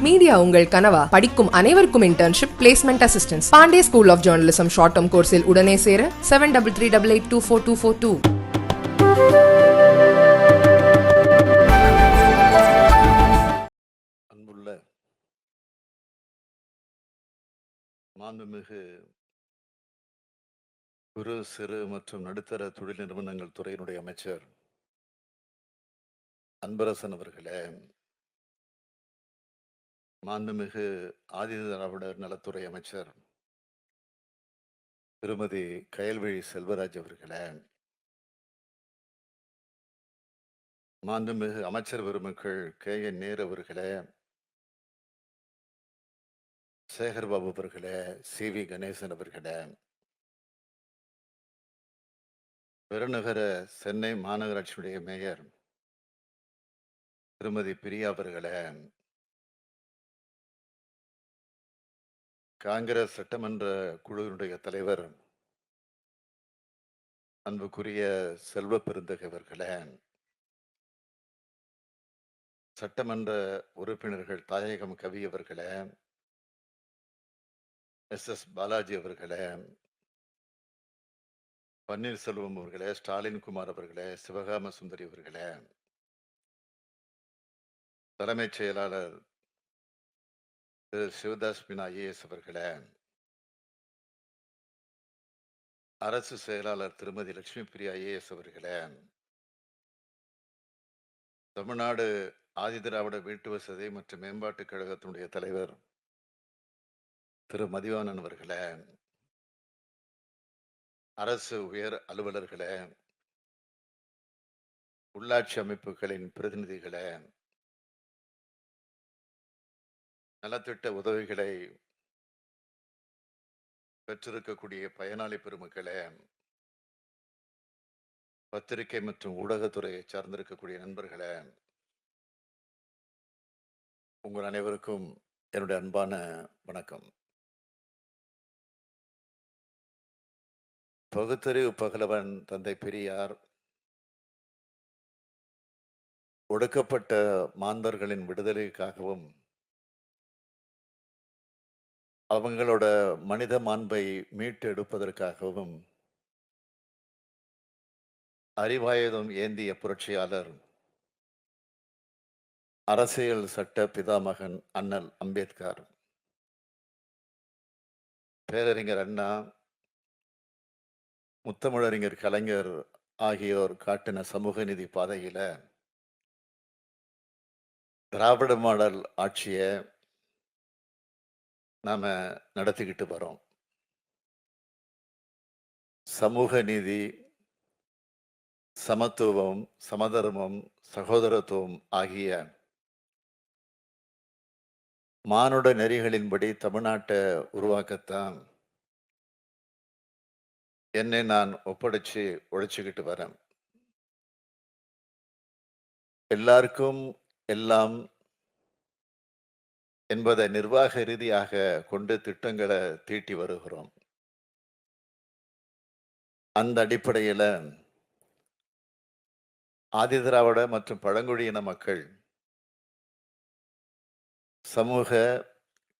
Media உங்கள் கனவா? படிக்கும் அனைவருக்கும் internship placement assistance Pandey school of journalism short term கோர்ஸில் உடனே சேர seven double three double eight two four two four two அன்புள்ள மாண்புமிகு குறு சிறு மற்றும் நடுத்தர தொழில் நிறுவனங்கள் துறையினுடைய அமைச்சர் அன்பரசன் அவர்களே மாண்புமிகு ஆதி திராவிடர் நலத்துறை அமைச்சர் திருமதி கயல்விழி செல்வராஜ் அவர்களே. மாண்புமிகு அமைச்சர் பெருமக்கள் கே. என். நேர் அவர்களே. சேகர் பாபு அவர்களே சி. வி. கணேசன் அவர்களே. பெருநகர சென்னை மாநகராட்சியுடைய மேயர் திருமதி பிரியா அவர்களே. காங்கிரஸ் சட்டமன்ற குழுவினுடைய தலைவர் அன்புக்குரிய செல்வ பெருந்தகை அவர்களே சட்டமன்ற உறுப்பினர்கள் தாயகம் கவி அவர்களே எஸ். எஸ். பாலாஜி அவர்களே பன்னீர்செல்வம் அவர்களே ஸ்டாலின் குமார் அவர்களே சிவகாம சுந்தரி அவர்களே தலைமைச் செயலாளர் திரு சிவதாஸ் பின் ஐஏஎஸ் அவர்களே அரசு செயலாளர் திருமதி லட்சுமி பிரியா ஐஏஎஸ் அவர்களே தமிழ்நாடு ஆதிதிராவிட வீட்டு வசதி மற்றும் மேம்பாட்டுக் கழகத்தினுடைய தலைவர் திரு மதிவானன் அவர்களே அரசு உயர் அலுவலர்களே உள்ளாட்சி அமைப்புகளின் பிரதிநிதிகளே நலத்திட்ட உதவிகளை பெற்றிருக்கக்கூடிய பயனாளி பெருமக்களே பத்திரிகை மற்றும் ஊடகத்துறையை சார்ந்திருக்கக்கூடிய நண்பர்களே உங்கள் அனைவருக்கும் என்னுடைய அன்பான வணக்கம். பகுத்தறிவு பகலவன் தந்தை பெரியார் ஒடுக்கப்பட்ட மாந்தர்களின் விடுதலைக்காகவும் அவங்களோட மனித மாண்பை மீட்டெடுப்பதற்காகவும் அறிவாயுதம் ஏந்திய புரட்சியாளர் அரசியல் சட்ட பிதாமகன் அண்ணல் அம்பேத்கர். பேரறிஞர் அண்ணா முத்தமிழறிஞர் கலைஞர் ஆகியோர் காட்டின சமூக நிதி பாதையில் திராவிட மாடல் ஆட்சியை நாம நடத்திக்கிட்டு வரோம் சமூக நீதி சமத்துவம் சமதர்மம் சகோதரத்துவம் ஆகிய மானுட நெறிகளின்படி தமிழ்நாட்டை உருவாக்கத்தான் என்னை நான் ஒப்படைச்சு உழைச்சிக்கிட்டு வரேன். எல்லாருக்கும் எல்லாம் என்பதை நிர்வாக ரீதியாக கொண்டு திட்டங்களை தீட்டி வருகிறோம். அந்த அடிப்படையில் ஆதிதிராவிட மற்றும் பழங்குடியின மக்கள் சமூக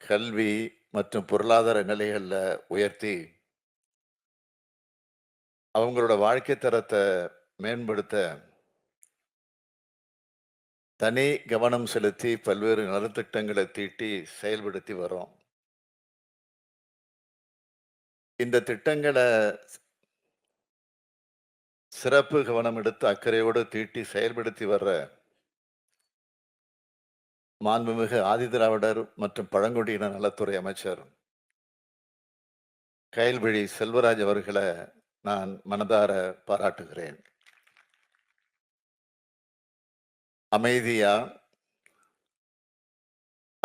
கல்வி மற்றும் பொருளாதார நிலைகளில் உயர்த்தி அவங்களோட வாழ்க்கை தரத்தை மேம்படுத்த தனி கவனம் செலுத்தி பல்வேறு நலத்திட்டங்களை தீட்டி செயல்படுத்தி வரோம் இந்த திட்டங்களை சிறப்பு கவனம் எடுத்து அக்கறையோடு தீட்டி செயல்படுத்தி வர்ற மாண்புமிகு ஆதிதிராவிடர் மற்றும் பழங்குடியின நலத்துறை அமைச்சர் கயல்விழி செல்வராஜ் அவர்களை நான் மனதார பாராட்டுகிறேன். அமைதியா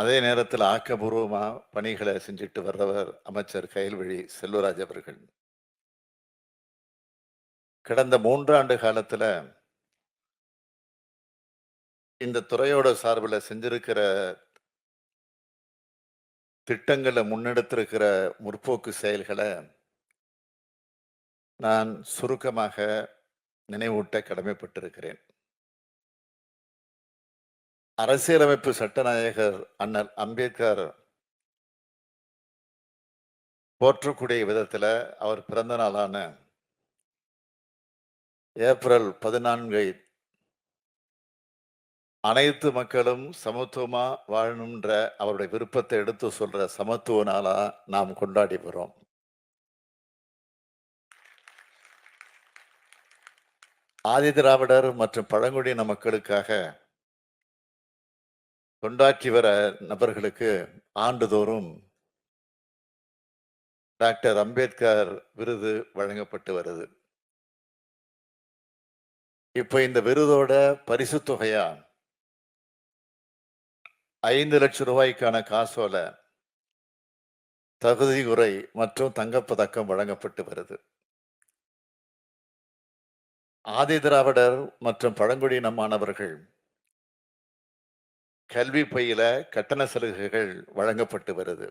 அதே நேரத்தில் ஆக்கபூர்வமாக பணிகளை செஞ்சுட்டு வர்றவர் அமைச்சர் கயல்விழி செல்வராஜ் அவர்கள். கடந்த மூன்றாண்டு காலத்தில் இந்த துறையோட சார்பில் செஞ்சிருக்கிற திட்டங்களை முன்னெடுத்திருக்கிற முற்போக்கு செயல்களை நான் சுருக்கமாக நினைவூட்ட கடமைப்பட்டிருக்கிறேன். அரசியலமைப்பு சட்டநாயகர் அண்ணல் அம்பேத்கர் போற்றக்கூடிய விதத்தில் அவர் பிறந்த நாளான ஏப்ரல் பதினான்கை அனைத்து மக்களும் சமத்துவமாக வாழணுன்ற அவருடைய விருப்பத்தை எடுத்து சொல்ற சமத்துவ நாளாக நாம் கொண்டாடி வரோம் ஆதிதிராவிடர் மற்றும் பழங்குடியின மக்களுக்காக கொண்டாற்றி வர நபர்களுக்கு ஆண்டுதோறும் டாக்டர் அம்பேத்கர் விருது வழங்கப்பட்டு வருது. இப்போ இந்த விருதோட பரிசு தொகையா? ஐந்து லட்சம் ரூபாய்க்கான காசோல தகுதி உரை மற்றும் தங்கப்பதக்கம் வழங்கப்பட்டு வருது. ஆதி திராவிடர் மற்றும் பழங்குடியின மாணவர்கள் கல்வி பயில கட்டண சலுகைகள் வழங்கப்பட்டு வருது.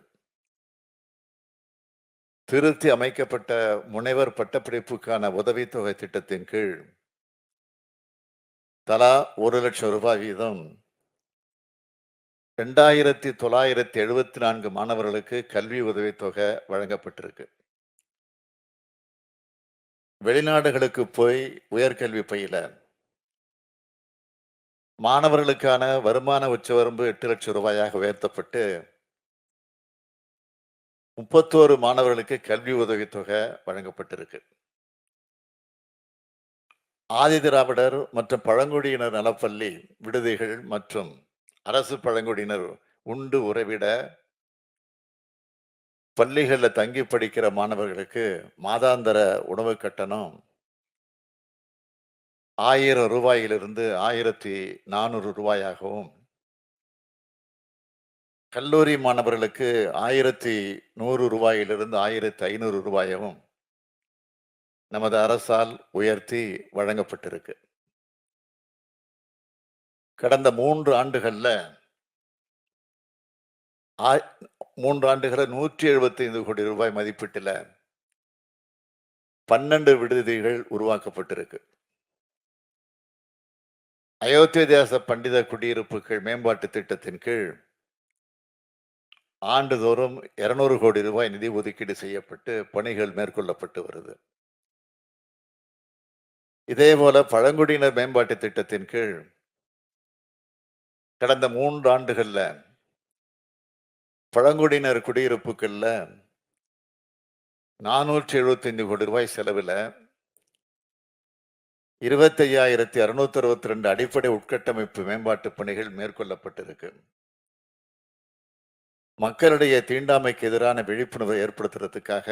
திருத்தி அமைக்கப்பட்ட முனைவர் பட்டப்படிப்புக்கான உதவித்தொகை திட்டத்தின் கீழ் தலா ஒரு லட்சம் ரூபாய் வீதம் ரெண்டாயிரத்தி தொள்ளாயிரத்தி எழுபத்தி நான்கு மாணவர்களுக்கு கல்வி உதவித்தொகை வழங்கப்பட்டிருக்கு. வெளிநாடுகளுக்கு போய் உயர்கல்வி பயில மாணவர்களுக்கான வருமான உச்சவரம்பு எட்டு லட்சம் ரூபாயாக உயர்த்தப்பட்டு முப்பத்தோரு மாணவர்களுக்கு கல்வி உதவித்தொகை வழங்கப்பட்டிருக்கு. ஆதிதிராவிடர் மற்றும் பழங்குடியினர் நலப்பள்ளி விடுதிகள் மற்றும் அரசு பழங்குடியினர் உண்டு உறைவிட பள்ளிகளில் தங்கி படிக்கிற மாணவர்களுக்கு மாதாந்தர உணவு கட்டணம் ஆயிரம் ரூபாயிலிருந்து ஆயிரத்தி நானூறு ரூபாயாகவும் கல்லூரி மாணவர்களுக்கு ஆயிரத்தி நூறு ரூபாயிலிருந்து ஆயிரத்தி ஐநூறு ரூபாயாகவும் நமது அரசால் உயர்த்தி வழங்கப்பட்டிருக்கு. கடந்த மூன்று ஆண்டுகளில் ஆ- மூன்று ஆண்டுகளில் நூற்றி எழுபத்தி ஐந்து கோடி ரூபாய் மதிப்பீட்டில் பன்னெண்டு விடுதிகள் உருவாக்கப்பட்டிருக்கு. அயோத்திய தேச பண்டித குடியிருப்புகள் மேம்பாட்டு திட்டத்தின் கீழ் ஆண்டுதோறும் இருநூறு கோடி ரூபாய் நிதி ஒதுக்கீடு செய்யப்பட்டு பணிகள் மேற்கொள்ளப்பட்டு வருது. இதே போல பழங்குடியினர் மேம்பாட்டு திட்டத்தின் கீழ் கடந்த மூன்று ஆண்டுகளில் பழங்குடியினர் குடியிருப்புகளில் நானூற்றி எழுபத்தைந்து கோடி ரூபாய் செலவில் இருபத்தி ஐயாயிரத்தி அறுநூத்தி அறுபத்தி ரெண்டு அடிப்படை உட்கட்டமைப்பு மேம்பாட்டு பணிகள் மேற்கொள்ளப்பட்டிருக்கு. மக்களிடையே தீண்டாமைக்கு எதிரான விழிப்புணர்வை ஏற்படுத்துறதுக்காக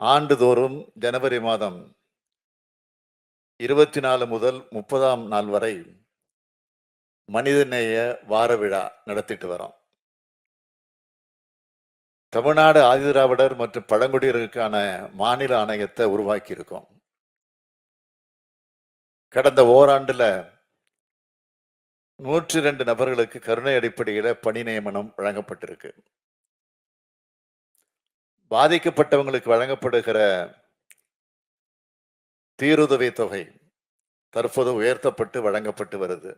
ஆண்டுதோறும் ஜனவரி மாதம் இருபத்தி நாலு முதல் முப்பதாம் நாள் வரை மனிதநேய வார விழா நடத்திட்டு வரோம். தமிழ்நாடு ஆதிதிராவிடர் மற்றும் பழங்குடியினருக்கான மாநில ஆணையத்தை உருவாக்கி இருக்கோம் கடந்த ஓராண்டுல நூற்றி ரெண்டு நபர்களுக்கு கருணை அடிப்படையில பணி நியமனம் வழங்கப்பட்டிருக்கு. பாதிக்கப்பட்டவங்களுக்கு வழங்கப்படுகிற தீருதவி தொகை தற்போது உயர்த்தப்பட்டு வழங்கப்பட்டு வருது.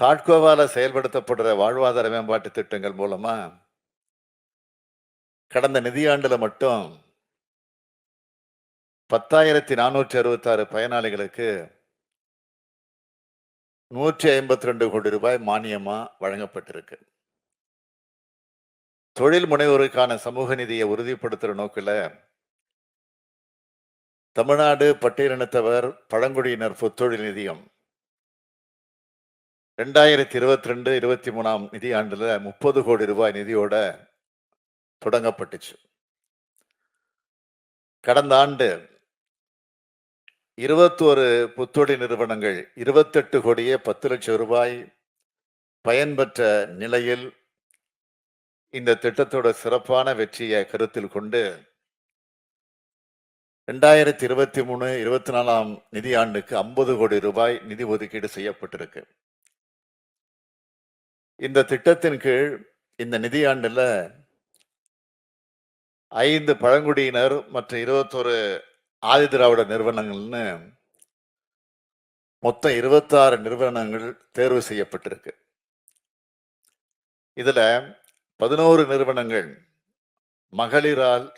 தாட்கோவால செயல்படுத்தப்படுற வாழ்வாதார மேம்பாட்டு திட்டங்கள் மூலமா கடந்த நிதியாண்டுல மட்டும் பத்தாயிரத்தி நானூற்றி அறுபத்தாறு பயனாளிகளுக்கு நூற்றி ஐம்பத்தி ரெண்டு கோடி ரூபாய் மானியமாக வழங்கப்பட்டிருக்கு. தொழில் முனைவோருக்கான சமூக நிதியை உறுதிப்படுத்துற நோக்கில் தமிழ்நாடு பட்டியலினத்தவர் பழங்குடியினர் புத்தொழில் நிதியம். ரெண்டாயிரத்தி இருபத்தி ரெண்டு இருபத்தி மூணாம் நிதியாண்டுல முப்பது கோடி ரூபாய் நிதியோட தொடங்கப்பட்டுச்சு. கடந்த ஆண்டு இருபத்தோரு புத்தொழி நிறுவனங்கள் இருபத்தெட்டு கோடியே பத்து லட்சம் ரூபாய் பயன்பெற்ற நிலையில் இந்த திட்டத்தோட சிறப்பான வெற்றியை கருத்தில் கொண்டு ரெண்டாயிரத்தி இருபத்தி மூணு இருபத்தி நாலாம் நிதியாண்டுக்கு ஐம்பது கோடி ரூபாய் நிதி ஒதுக்கீடு செய்யப்பட்டிருக்கு. இந்த திட்டத்தின் கீழ் இந்த நிதியாண்டில் ஐந்து பழங்குடியினர் மற்றும் இருபத்தொரு ஆதிதிராவிட நிறுவனங்கள்னு மொத்தம் இருபத்தாறு நிறுவனங்கள் தேர்வு செய்யப்பட்டிருக்கு. இதில் பதினோரு நிறுவனங்கள் மகளிரால்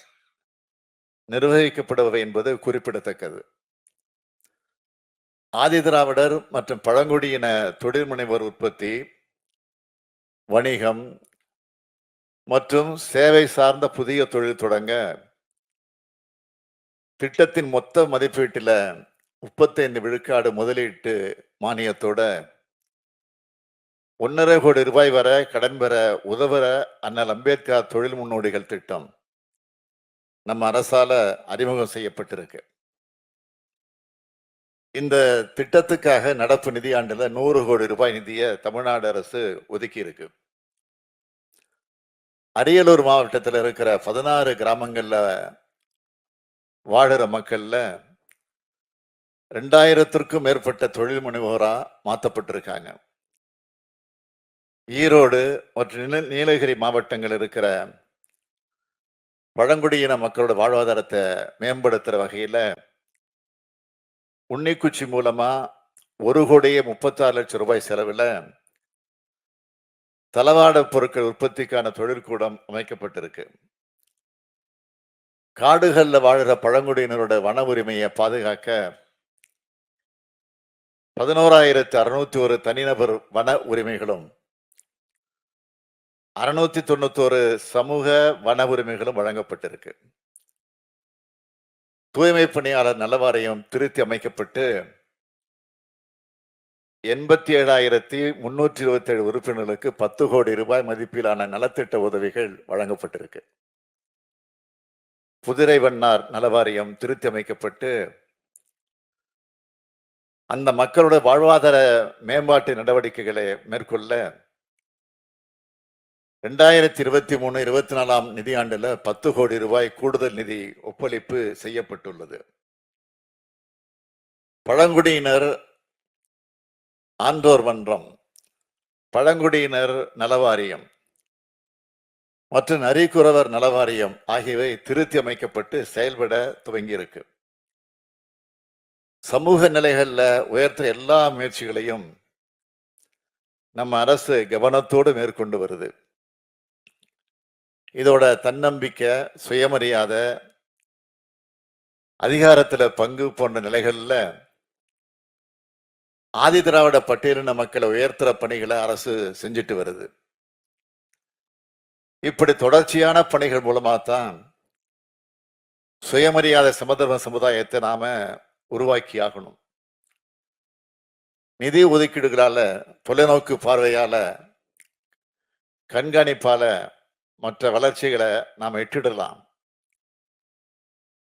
நிர்வகிக்கப்படுபவை என்பது குறிப்பிடத்தக்கது. ஆதிதிராவிடர் மற்றும் பழங்குடியின தொழில் முனைவர் உற்பத்தி வணிகம் மற்றும் சேவை சார்ந்த புதிய தொழில் தொடங்க திட்டத்தின் மொத்த மதிப்பீட்டில் முப்பத்தைந்து விழுக்காடு முதலீட்டு மானியத்தோட ஒன்றரை கோடி ரூபாய் வரை கடன் பெற உதவுற அண்ணல் அம்பேத்கர் தொழில் முன்னோடிகள் திட்டம் நம்ம அரசால அறிமுகம் செய்யப்பட்டிருக்கு. இந்த திட்டத்துக்காக நடப்பு நிதியாண்டில் நூறு கோடி ரூபாய் நிதியை தமிழ்நாடு அரசு ஒதுக்கி இருக்கு. அரியலூர் மாவட்டத்தில் இருக்கிற பதினாறு கிராமங்களில் வாழுற மக்கள்ல ரெண்டாயிரத்திற்கும் மேற்பட்ட தொழில் முனைவோரா மாற்றப்பட்டிருக்காங்க ஈரோடு மற்றும் நீலகிரி மாவட்டங்கள் இருக்கிற பழங்குடியின மக்களோட வாழ்வாதாரத்தை மேம்படுத்துற வகையில உன்னிக்குச்சி மூலமா ஒரு கோடியே முப்பத்தாறு லட்சம் ரூபாய் செலவில் தளவாட பொருட்கள் உற்பத்திக்கான தொழிற்கூடம் அமைக்கப்பட்டிருக்கு. காடுகளில் வாழ்கிற பழங்குடியினரோட வன உரிமையை பாதுகாக்க பதினோராயிரத்து அறுநூத்தி ஒரு தனிநபர் வன உரிமைகளும் அறுநூத்தி தொண்ணூத்தோரு சமூக வன உரிமைகளும் வழங்கப்பட்டிருக்கு. தூய்மை பணியாளர் நலவாரியம் திருத்தி அமைக்கப்பட்டு எண்பத்தி ஏழாயிரத்தி முன்னூற்றி இருபத்தி ஏழு உறுப்பினர்களுக்கு பத்து கோடி ரூபாய் மதிப்பிலான நலத்திட்ட உதவிகள் வழங்கப்பட்டிருக்கு புதிரை வண்ணார் நலவாரியம் திருத்தி அமைக்கப்பட்டு அந்த மக்களோட வாழ்வாதார மேம்பாட்டு நடவடிக்கைகளை மேற்கொள்ள ரெண்டாயிரத்தி இருபத்தி மூணு இருபத்தி நாலாம் நிதியாண்டுல பத்து கோடி ரூபாய் கூடுதல் நிதி ஒப்பளிப்பு செய்யப்பட்டுள்ளது. பழங்குடியினர் ஆன்றோர் மன்றம் பழங்குடியினர் நலவாரியம் மற்றும் நரிக்குறவர் நலவாரியம் ஆகியவை திருத்தி அமைக்கப்பட்டு செயல்பட துவங்கியிருக்கு. சமூக நிலைகளில் உயர்த்த எல்லா முயற்சிகளையும் நம்ம அரசு கவனத்தோடு மேற்கொண்டு வருது. இதோட தன்னம்பிக்கை சுயமரியாதை அதிகாரத்தில் பங்கு போன்ற நிலைகள்ல ஆதிதிராவிட பட்டியலின மக்களை உயர்த்துற பணிகளை அரசு செஞ்சுட்டு வருது. இப்படி தொடர்ச்சியான பணிகள் மூலமாகத்தான் தான் சுயமரியாதை சமதர்ம சமுதாயத்தை நாம உருவாக்கி ஆகணும். நிதி ஒதுக்கீடுகளால தொலைநோக்கு பார்வையால கண்காணிப்பால மற்ற வளர்ச்சிகளை நாம் எட்டிடலாம்.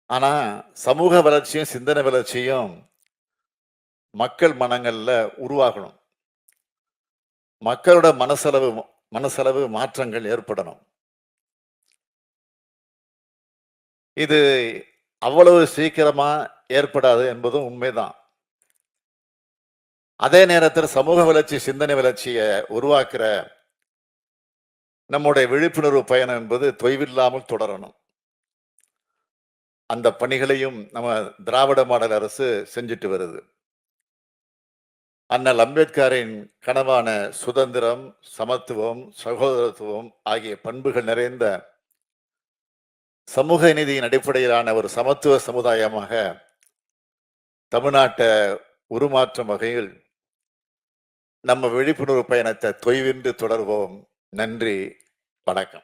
ஆனா சமூக வளர்ச்சியும் சிந்தனை வளர்ச்சியும் மக்கள் மனங்கள்ல உருவாகணும். மக்களோட மனசளவு மனசளவு மாற்றங்கள் ஏற்படணும். இது அவ்வளவு சீக்கிரமா ஏற்படாது என்பதும் உண்மைதான். அதே நேரத்தில் சமூக வளர்ச்சி சிந்தனை வளர்ச்சியை உருவாக்குற நம்முடைய விழிப்புணர்வு பயணம் என்பது தொய்வில்லாமல் தொடரணும். அந்த பணிகளையும் நம்ம திராவிட மாடல் அரசு செஞ்சுட்டு வருது. அண்ணல் அம்பேத்கரின் கனவான சுதந்திரம் சமத்துவம் சகோதரத்துவம் ஆகிய பண்புகள் நிறைந்த சமூக நீதியின் அடிப்படையிலான ஒரு சமத்துவ சமுதாயமாக தமிழ்நாட்டை உருமாற்றும் வகையில் நம்ம விழிப்புணர்வு பயணத்தை தொய்வின்றி தொடர்வோம். நன்றி. வணக்கம்.